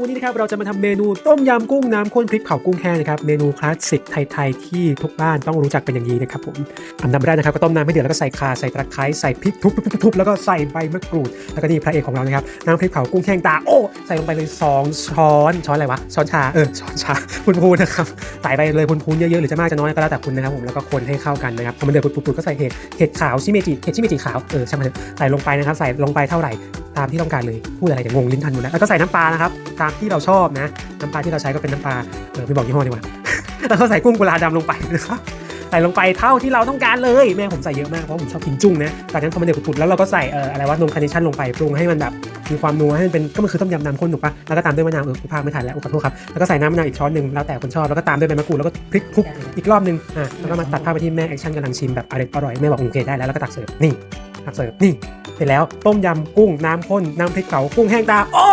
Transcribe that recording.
วันนี้นะครับเราจะมาทำเมนูต้มยำกุ้งน้ำข้นพริกเผากุ้งแห้งนะครับเมนูคลาสสิกไทยๆที่ทุกบ้านต้องรู้จักเป็นอย่างดีนะครับผมทำน้ำไม่ได้นะครับก็ต้มน้ำให้เดือดแล้วก็ใส่ข่าใส่ตะไคร้ใส่พริกทุบๆๆแล้วก็ใส่ใบมะกรูดแล้วก็นี่พระเอกของเรานะครับน้ำพริกเผากุ้งแห้งตาโอ้ใส่ลงไปเลยสองช้อนช้อนอะไรวะช้อนชาเออช้อนชาพูนๆนะครับใส่ไปเลยพูนๆเยอะๆหรือจะมากจะน้อยก็แล้วแต่คุณนะครับผมแล้วก็คนให้เข้ากันนะครับพอมันเดือดปุดๆก็ใส่เห็ดเห็ดขาวชิเมจิเห็ดชิเมจิขาวเออช่างมันเถอะใส่ลงไปนะครับใส่ลงไปเท่าไหร่ ตามที่ต้องการเลยพูดอะไรอย่างงงลิ้นทันหมดแล้วแล้วก็ใส่น้ำปลานะครับตามที่เราชอบนะ น้ำปลาที่เราใช้ก็เป็นน้ำปลาเออไม่บอกยี่ห้อดีกว่าแล้วก็ใส่กุ้งกุลาดำลงไปนะครับใส่ลงไปเท่าที่เราต้องการเลยแม่ผมใส่เยอะมากเพราะผมชอบกินจุ้งนะจากนั้นพอมันเดือดปุดแล้วเราก็ใส่เอ่ออะไรว่านมคาร์เนชั่นลงไปปรุงให้มันแบบมีความนัวให้มันเป็นก็มันคือต้มยำน้ำข้นถูกปะแล้วก็ตามด้วยมะนาวเออกูพาไม่ทันแล้วขอโทษครับแล้วก็ใส่น้ำมะนาวอีกช้อนหนึ่งแล้วแต่คนชอบแล้วก็ตามด้วยใบมะกรูดแล้วก็พริกคลุกอีกรอบนึงอะแล้วก็มาตัดภาพไปที่แม่แอคชั่นกำลังชิมแบบอร่อยแม่บอกโอเคได้แล้วแล้วก็ตักเสิร์ฟนี่ เสิร์ฟนี่เสร็จแล้วต้มยำกุ้งน้ำข้นน้ำพริกเผากุ้งแห้งตาโอ้